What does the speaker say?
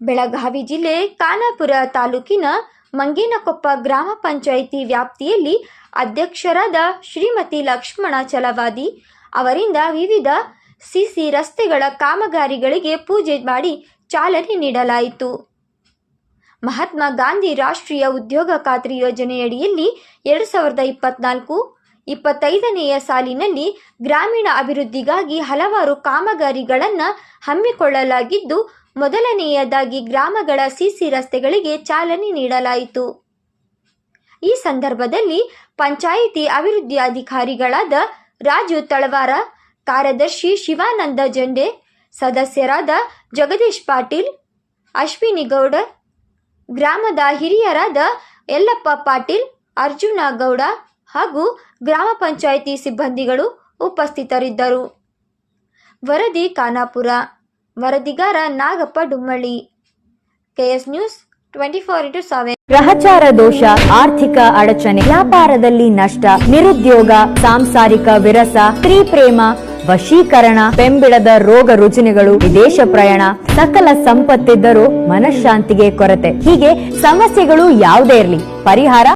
ಬೆಳಗಾವಿ ಜಿಲ್ಲೆ ಖಾನಾಪುರ ತಾಲೂಕಿನ ಮಂಗೇನಕೊಪ್ಪ ಗ್ರಾಮ ಪಂಚಾಯಿತಿ ವ್ಯಾಪ್ತಿಯಲ್ಲಿ ಅಧ್ಯಕ್ಷರಾದ ಶ್ರೀಮತಿ ಲಕ್ಷ್ಮಣ ಚಲವಾದಿ ಅವರಿಂದ ವಿವಿಧ ಸಿಸಿ ರಸ್ತೆಗಳ ಕಾಮಗಾರಿಗಳಿಗೆ ಪೂಜೆ ಮಾಡಿ ಚಾಲನೆ ನೀಡಲಾಯಿತು. ಮಹಾತ್ಮ ಗಾಂಧಿ ರಾಷ್ಟ್ರೀಯ ಉದ್ಯೋಗ ಖಾತ್ರಿ ಯೋಜನೆಯಡಿಯಲ್ಲಿ ಎರಡು ಸಾವಿರದ ಇಪ್ಪತ್ನಾಲ್ಕು ಇಪ್ಪತ್ತೈದನೆಯ ಸಾಲಿನಲ್ಲಿ ಗ್ರಾಮೀಣ ಅಭಿವೃದ್ಧಿಗಾಗಿ ಹಲವಾರು ಕಾಮಗಾರಿಗಳನ್ನು ಹಮ್ಮಿಕೊಳ್ಳಲಾಗಿದ್ದು ಮೊದಲನೆಯದಾಗಿ ಗ್ರಾಮಗಳ ಸಿಸಿ ರಸ್ತೆಗಳಿಗೆ ಚಾಲನೆ ನೀಡಲಾಯಿತು. ಈ ಸಂದರ್ಭದಲ್ಲಿ ಪಂಚಾಯಿತಿ ಅಭಿವೃದ್ಧಿ ಅಧಿಕಾರಿಗಳಾದ ರಾಜು ತಳವಾರ, ಕಾರ್ಯದರ್ಶಿ ಶಿವಾನಂದ ಜಂಡೆ, ಸದಸ್ಯರಾದ ಜಗದೀಶ್ ಪಾಟೀಲ್, ಅಶ್ವಿನಿ ಗೌಡ, ಗ್ರಾಮದ ಹಿರಿಯರಾದ ಯಲ್ಲಪ್ಪ ಪಾಟೀಲ್, ಅರ್ಜುನ ಗೌಡ ಹಾಗೂ ಗ್ರಾಮ ಪಂಚಾಯಿತಿ ಸಿಬ್ಬಂದಿಗಳು ಉಪಸ್ಥಿತರಿದ್ದರು. ವರದಿ Khanapur ವರದಿಗಾರ Nagappa Dummalli. KS news twenty four into seven. ಗ್ರಹಚಾರ ದೋಷ, ಆರ್ಥಿಕ ಅಡಚಣೆ, ವ್ಯಾಪಾರದಲ್ಲಿ ನಷ್ಟ, ನಿರುದ್ಯೋಗ, ಸಾಂಸಾರಿಕ ವಿರಸ, ಸ್ತ್ರೀ ಪ್ರೇಮ, ವಶೀಕರಣ, ಬೆಂಬಿಡದ ರೋಗ ರುಜಿನಗಳು, ವಿದೇಶ ಪ್ರಯಾಣ, ಸಕಲ ಸಂಪತ್ತಿದ್ದರೂ ಮನಃಶಾಂತಿಗೆ ಕೊರತೆ. ಹೀಗೆ ಸಮಸ್ಯೆಗಳು ಯಾವುದೇ ಇರಲಿ. ಪರಿಹಾರ